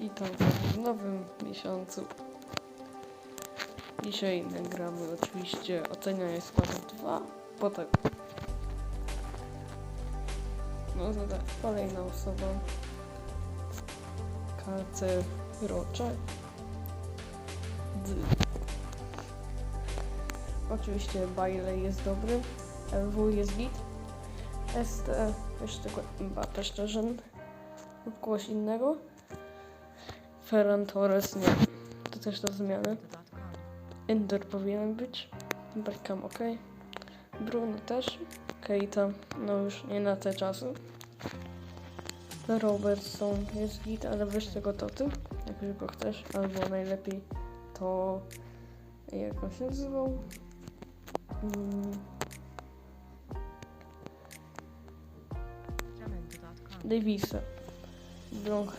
Witam w nowym miesiącu. Dzisiaj nagramy oczywiście. Ocenianie składów 2, potem no to tak, kolejna osoba KC Rocze. D. Oczywiście Bailey jest dobry, LW jest git, ST jeszcze Mbappe szczerze lub kogoś innego. Ferran Torres nie. To też do zmiany. Inter powinien być. Beckham ok. Bruno też. Keita, no już nie na te czasy. Robertson jest git, ale weź tego to ty, jak już go chcesz. Albo najlepiej to... Jak on się nazywał? Mm, Davisa. Blanc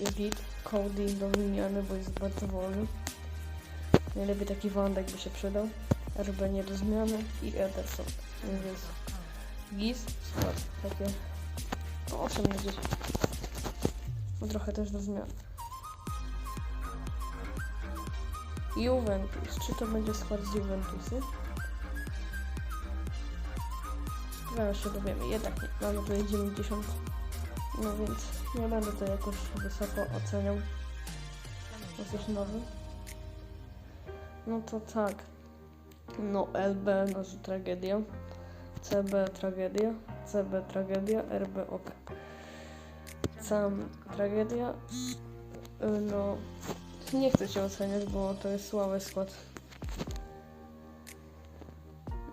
jest git. Cody do wymiany, bo jest bardzo wolny. Najlepiej taki Wandek by się przydał. RB nie do zmiany i Ederson. No Więc Giz, skład takie no 8 na 10. No trochę też do zmiany. Juventus. Czy to będzie skład z Juventusu? Zaraz się dowiemy. Jednak nie. Mamy tutaj 90. No więc nie będę to jakoś wysoko oceniał. Jest coś nowy. No to tak. No LB, że tragedia. CB tragedia. CB tragedia. RB ok. Sam tragedia. No nie chcę się oceniać, bo to jest słaby skład.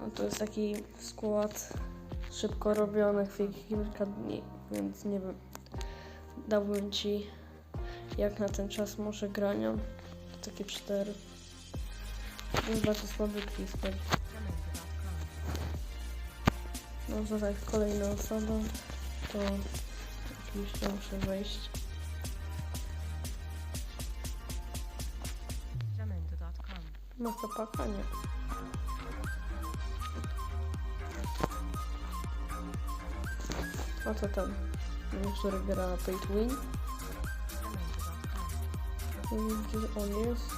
No to jest taki skład szybko robiony w kilka dni, więc nie wiem. Dałbym ci jak na ten czas może grania takie cztery. To jest bardzo słaby Crispin. No to tak, kolejna osoba to oczywiście muszę wejść. No to pakanie. Oto ten, który gra Pay to Win. Gdzie on jest.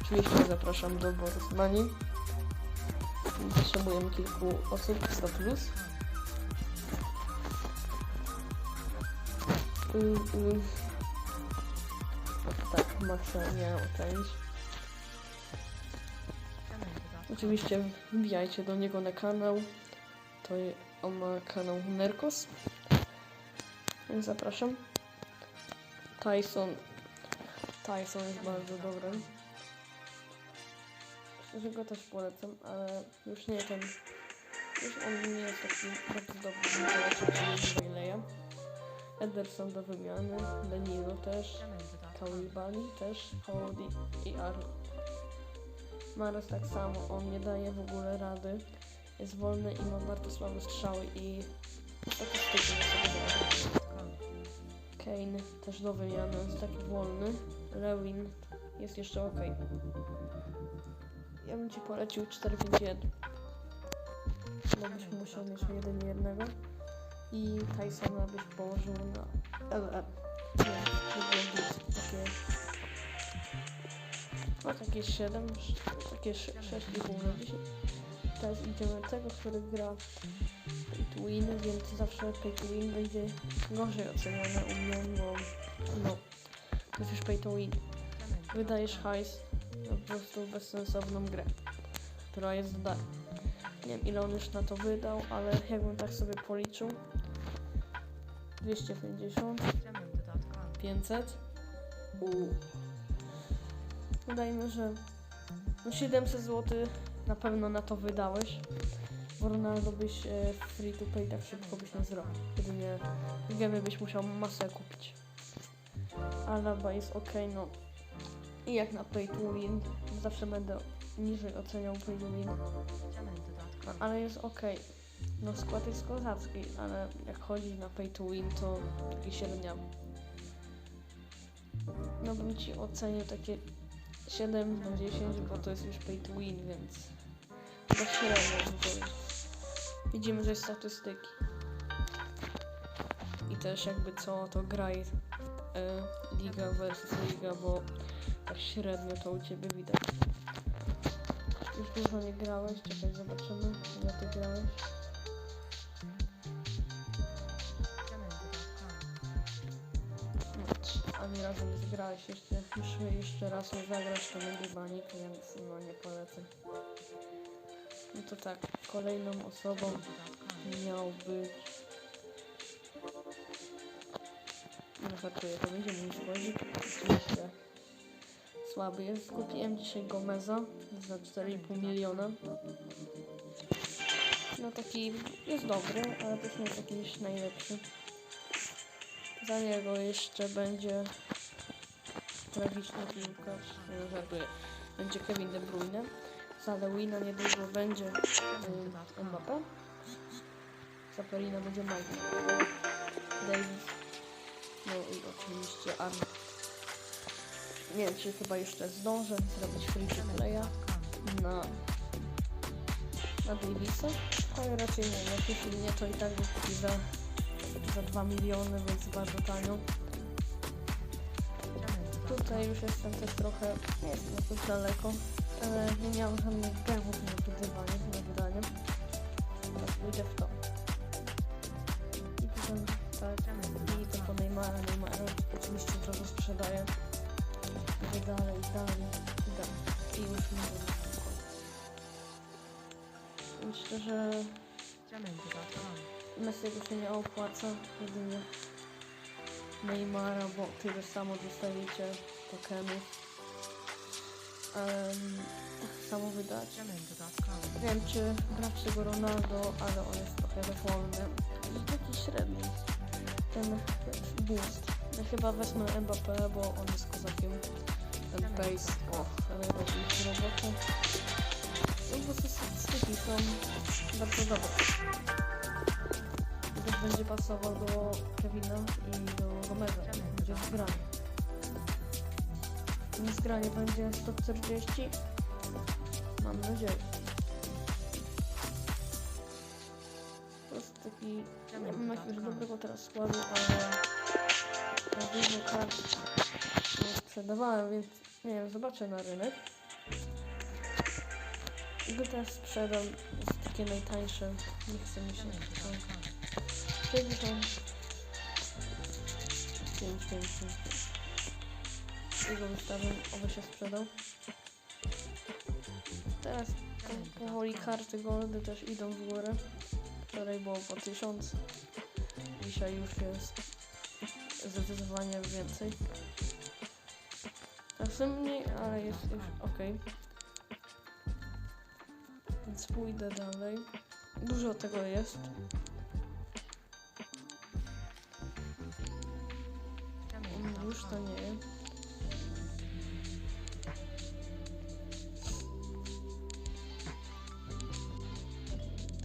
Oczywiście zapraszam do Borusmani. Potrzebujemy kilku osób, 100 plus. Tak, Maxa miałem ocenić. Oczywiście wbijajcie do niego na kanał. To on ma kanał Nerkos. Zapraszam. Tyson. Tyson jest bardzo dobry. Szczerze go też polecam, ale już nie ten. Już on nie jest taki bardzo dobry, Baileya. Ederson do wymiany, Danilo też, Kawibali też, Howdy i Arnold. Mares tak samo, on nie daje w ogóle rady. Jest wolny i ma bardzo słabe strzały i statystyki nie sobie. Kane też do wymiany, jest taki wolny. Lewin jest jeszcze ok. Ja bym ci polecił 4-5-1. Bo byś musiał mieć jeden jednego. I Tysona byś położył na LR. Nie, nie. Takie... No takie 7, takie 6,5 na 10. Teraz idziemy który gra pay to win, więc zawsze pay to win będzie gorzej oceniane u mnie, bo no, to już pay to win. Wydajesz hajs na po prostu bezsensowną grę, która jest za darmo. Nie wiem ile on już na to wydał, ale jakbym tak sobie policzył 250, 500 Uuu. Udajmy, że no 700 zł na pewno na to wydałeś. Bo Ronaldo byś e, free to play tak szybko byś nie zrobił. Jedynie gemy byś musiał masę kupić. Alaba jest ok, no. I jak na pay to win, zawsze będę niżej oceniał pay to win. Ale jest ok. No skład jest kozacki, ale jak chodzi na pay to win, to taki średniawy. No bym ci ocenił takie 7 na 10, bo to jest już pay to win, więc tak średnio bym powiedział. Widzimy, jest statystyki. i też jakby co to graj e, liga versus liga, bo tak średnio to u ciebie widać. Już dużo nie grałeś, czekaj zobaczymy ile ty grałeś. Ani razu nie zgrałeś jeszcze, jeszcze raz nie zagrasz to będzie banik, więc no nie polecam. No to tak, kolejną osobą miał być... No żartuję, to będzie mój słoik, oczywiście słaby jest. Kupiłem dzisiaj Gomeza za 4,5 miliona. No taki jest dobry, ale też nie jest jakiś najlepszy. Za niego jeszcze będzie tragiczny piłkarz, no, żartuję, będzie Kevin De Bruyne. Za Lewina niedługo będzie y, Mbappé. Będzie Mike Davis. No i oczywiście Arnold. Nie wiem, czy chyba jeszcze zdążę zrobić free playa na, na Davisa, ale raczej nie. Jak jeśli nie, to i tak kupił za, za 2 miliony, więc bardzo tanio. Tutaj już jestem też trochę, nie jestem jakoś daleko, ale nie miałem żadnych gemów na wydawanie, na wydanie. Teraz pójdę w to. I potem tak, i to po Neymara, Neymara oczywiście to sprzedaję. I dalej, dalej, i dalej. I już nie wiem. Myślę, że Messiego się nie opłaca, jedynie Neymara, bo tyle samo dostajecie tokenów. Tak samo wydać. Nie wiem, czy brać tego Ronaldo, ale on jest trochę wolny. I taki średni. Ten boost. Ja chyba wezmę Mbappé, bo on jest kozakiem. Ten pace. O, ale robi robotę. No po prostu statystyki są bardzo dobre. Też będzie pasował do Kevina i do Gomeza. Będzie zgrany. Nie zgranie będzie 140. Mam nadzieję. To jest taki... Nie mam jakiegoś dobrego teraz składu, ale... Na dużo kart sprzedawałem, więc nie wiem, zobaczę na rynek. I go teraz sprzedam. Jest takie najtańsze. Nie chce mi się. 60. 5, 5, 5, 5. Jego wystawię, oby się sprzedał. Teraz powoli karty goldy też idą w górę. Wczoraj było po 1000. Dzisiaj już jest zdecydowanie więcej. Tak Czasem mniej, ale jest już ok. Więc pójdę dalej. Dużo tego jest. Już to nie jest.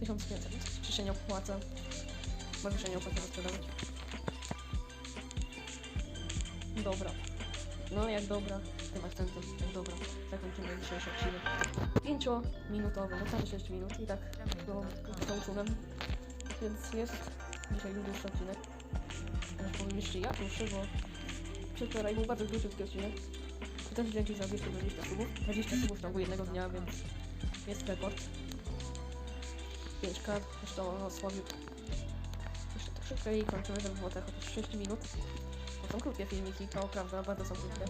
1500. Czy się nie opłaca? Mogę się nie opłaca sprzedawać. Dobra. No jak dobra, tym akcentem, jak dobra. Zakończymy dzisiejszy odcinek. 5 minutowy, no tam 6 minut i tak go kończyłem. Więc jest dzisiaj dłuższy odcinek. Teraz powinniście ja dłuższy, bo przedwczoraj był bardzo króciutki odcinek. I też dzięki za 220 subów. 20 subów w ciągu jednego dnia, więc jest rekord. 5K, zresztą no, Sławiu. Jeszcze troszeczkę i kończymy, żeby było tak chociaż 6 minut. Bo są krótkie filmiki, to prawda, bardzo są krótkie.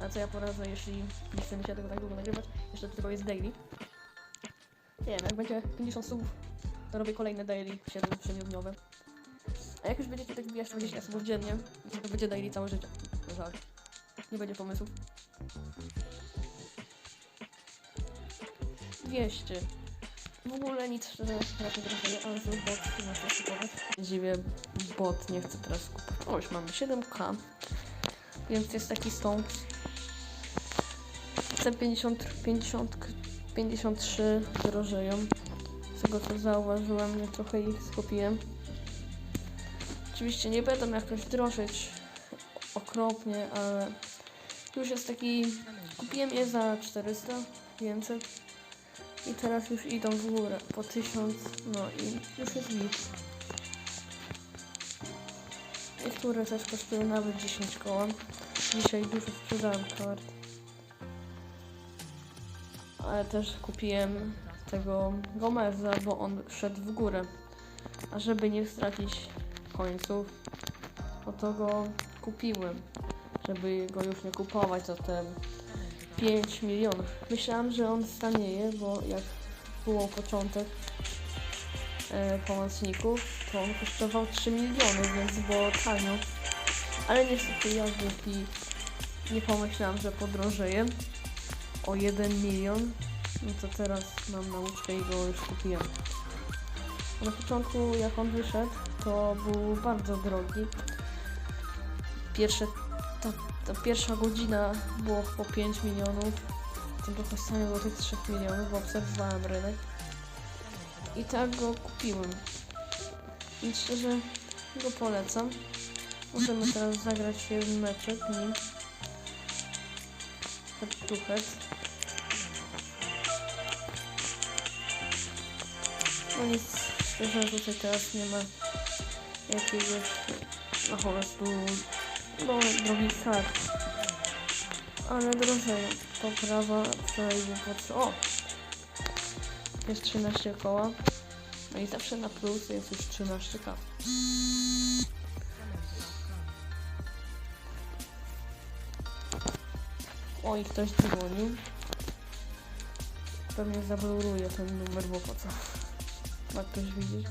A co ja poradzę, jeśli nie chcemy się tego tak długo nagrywać? Jeszcze do tego jest daily. Nie wiem, jak będzie 50 subów, to robię kolejne daily, 7-dniowe. A jak już będziecie tak wbijać 20 subów dziennie, to będzie daily całe życie. Żal. Nie będzie pomysłów. 200. W ogóle nic szczerze raczej teraz nie, ale sobie bot nie chcę kupować. Dziwię, bot nie chce teraz kupować. O, mamy 7k. Więc jest taki stąd. C50, 50, 53 drożeją. Z tego co zauważyłem, nie trochę ich skupiłem. Oczywiście nie będą jakoś drożyć okropnie, ale już jest taki... Kupiłem je za 400, 500 i teraz już idą w górę po 1000, no i już jest git. Niektóre też kosztują nawet 10 koła. Dzisiaj dużo sprzedałem kart. Ale też kupiłem tego Gomeza, bo on szedł w górę. A żeby nie stracić końców, no to go kupiłem. Żeby go już nie kupować za te 5 milionów. Myślałam, że on stanieje, bo jak było początek e, pomocników, to on kosztował 3 miliony, więc było tanio. Ale niestety ja głupi nie pomyślałam, że podrożeje o 1 milion. No to teraz mam nauczkę i go już kupiłem. Na początku jak on wyszedł, to był bardzo drogi. Pierwsze, ta, pierwsza godzina było po 5 milionów. Potem trochę stanął do tych 3 milionów, bo obserwowałem rynek. I tak go kupiłem. I szczerze go polecam. Możemy teraz zagrać jeden meczek nim. Head. No nic, szczerze tutaj teraz nie ma jakiegoś po prostu no drogich kart. Ale drożeją. Poprawa wczoraj był po trzy- O! Jest 13 koła. No i zawsze na plus jest już 13k. O i ktoś dzwonił. Pewnie zabluruje ten numer, bo po co? Ma ktoś widzieć?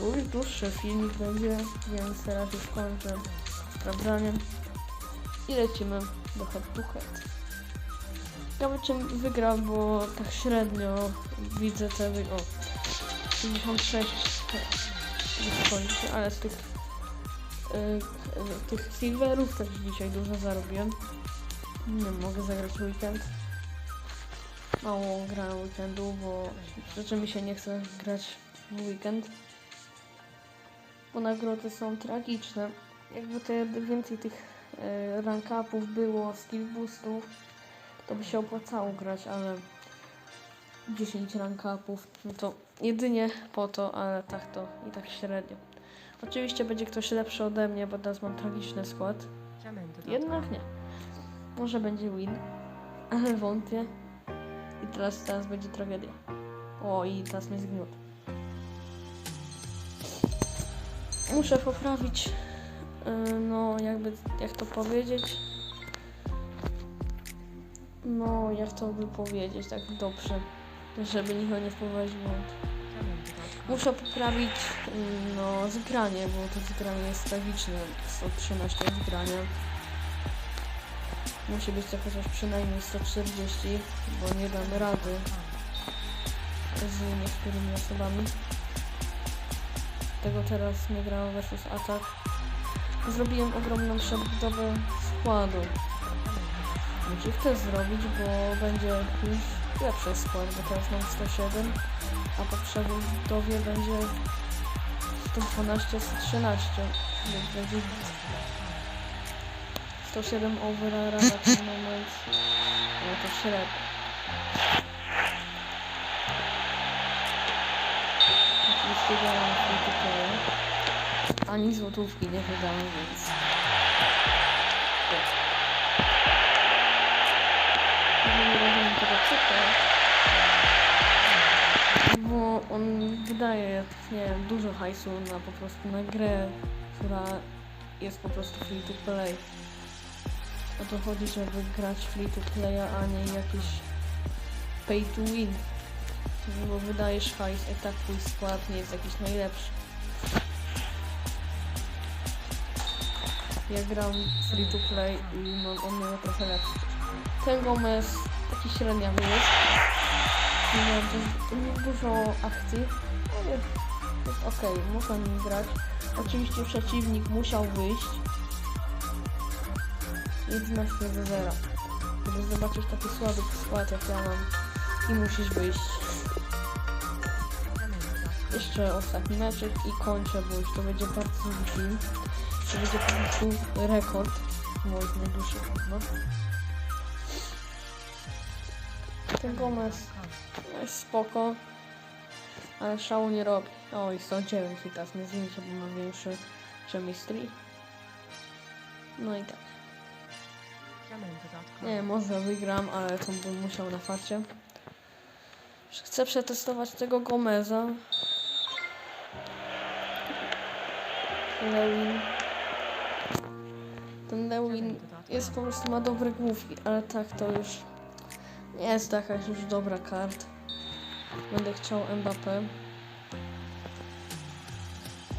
Uj, dłuższy filmik będzie, więc teraz już kończę sprawdzaniem. I lecimy do head to head. Ciekawe czym wygra, bo tak średnio widzę te wy... O, 56 wychodzi, ale z tych y, y, tych silverów też dzisiaj dużo zarobiłem. Nie mogę zagrać weekend. Mało grałem weekendu, bo rzeczy mi się nie chce grać w weekend. Bo nagrody są tragiczne. Jakby te więcej tych e, rank upów było, skill boostów, to by się opłacało grać, ale 10 rank upów, no to jedynie po to, ale tak to i tak średnio. Oczywiście będzie ktoś lepszy ode mnie, bo teraz mam tragiczny skład. Jednak nie. Może będzie win, ale wątpię. I teraz, teraz będzie tragedia. O, i teraz mnie zgniótł. Muszę poprawić, yy, no jakby, jak to powiedzieć. No, jak to by powiedzieć, tak dobrze, żeby nikogo nie wpływać w błąd. Muszę poprawić, yy, no, zgranie, bo to zgranie jest tragiczne. 113 zgrania. Musi być to chociaż przynajmniej 140, bo nie dam rady z niektórymi osobami. Tego teraz nie grałem versus atak. Zrobiłem ogromną przebudowę składu. Muszę chcę zrobić, bo będzie już lepszy skład, bo teraz mam 107, a po przebudowie będzie 112, 113, więc będzie git. 107 overalla na ten moment, no to średnio. To play. Ani złotówki nie wydałem, więc... Bo on wydaje, nie wiem, dużo hajsu na po prostu na grę, która jest po prostu free to play. O to chodzi, żeby grać free to playa, a nie jakiś pay to win. Bo wydajesz hajs, i tak twój skład nie jest jakiś najlepszy. Ja gram free to play i mam on miał trochę lepszy. Ten Gomez taki średniawy jest. Nie ma dużo akcji, ale jest ok, można nim grać. Oczywiście przeciwnik musiał wyjść. 11 do 0. Gdy zobaczysz taki słaby skład jak ja mam i musisz wyjść. Jeszcze ostatni meczek i kończę, bo już to będzie bardzo długi. To będzie po prostu rekord moich najdłuższych chyba. ten Gomez jest spoko, ale szału nie robi. O, i 109 i teraz nie zniszczy, bo ma większy chemistry. No i tak. Nie, może wygram, ale to bym musiał na farcie. Chcę przetestować tego Gomeza. Lewin. Ten Lewin jest po prostu ma dobre główki, ale tak to już nie jest jakaś już dobra kart. Będę chciał Mbappé.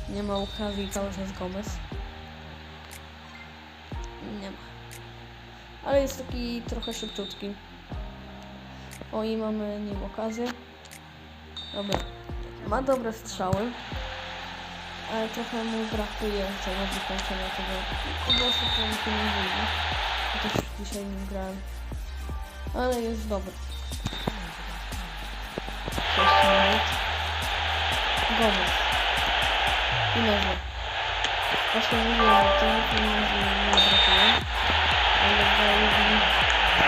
Nie ma Kawi, już jest Gomez. Nie ma. Ale jest taki trochę szybciutki. O i mamy nim okazję. Dobra. Ma dobre strzały. Ale trochę mu brakuje tego wykończenia tego. Prostu to mi się nie wyjdzie. Ja też dzisiaj nim grałem. Ale jest dobry. 6 minut. Gomez. I nowy. Właśnie mówiłem o tym, że nie brakuje. Ale daje mi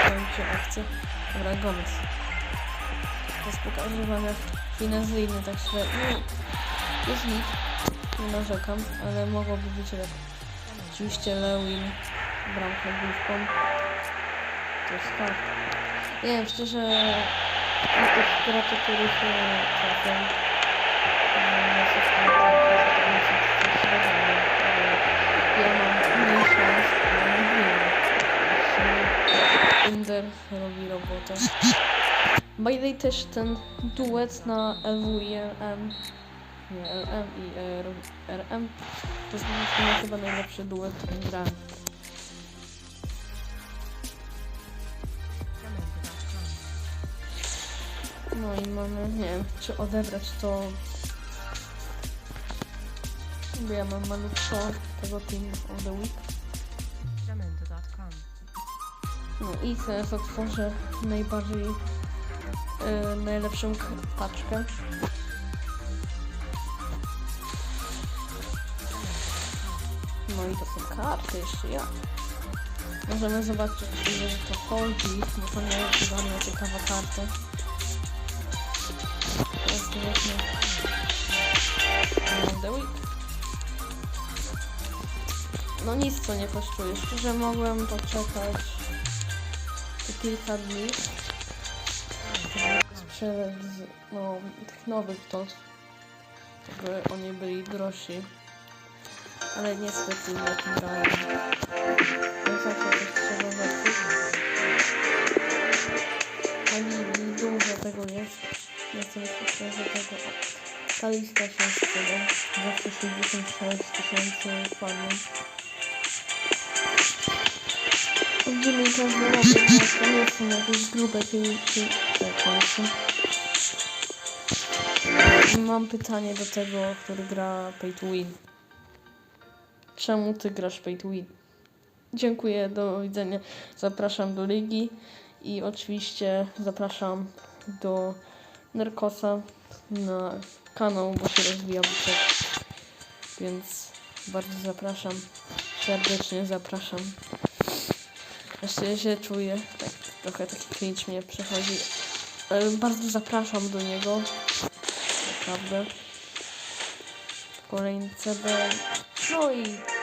kończy akcję. Dobra, Gomez. Pokażę wam jak finezyjny tak średnio. Jest nic. Nie narzekam, ale mogłoby być lepiej. Oczywiście Lewin, bramka główką. To jest tak. Nie wiem, szczerze, na tych graczy, których coś średnio, ale ja mam mniej szans, ale nie wiem. Jeśli Inder robi robotę. By the way też ten duet na LW i RM, nie LM i RM, to jest chyba najlepszy duet, grałem. No i mamy, nie wiem, czy odebrać to. Bo ja mam malutko tego Team of the Week. No i teraz otworzę najbardziej e, najlepszą paczkę. I to są karty jeszcze ja. Możemy zobaczyć ile to chodzi, bo to nie jest bardzo ciekawa karta. Teraz zobaczmy. No nic co nie kosztuje. Szczerze mogłem poczekać te kilka dni. Sprzedać no, tych nowych to, żeby oni byli drożsi. Ale nie tym brałem. No zawsze coś trzeba zepsuć. Ani dużo tego jest. Nie chcę myśleć, że tego. Ta lista się sprzeda. Zawsze 66 tysięcy padło. Będziemy każdy robić, bo to nie są jakieś grube pieniądze. Mam pytanie do tego, który gra Pay to Win. Czemu ty grasz to Win? Dziękuję, do widzenia. Zapraszam do ligi i oczywiście zapraszam do Nerkosa na kanał, bo się rozwija butek. Więc bardzo zapraszam. Serdecznie zapraszam. Jeszcze się czuję, tak trochę taki cringe mnie przechodzi. Ale bardzo zapraszam do niego. Naprawdę. Kolejny CB. No i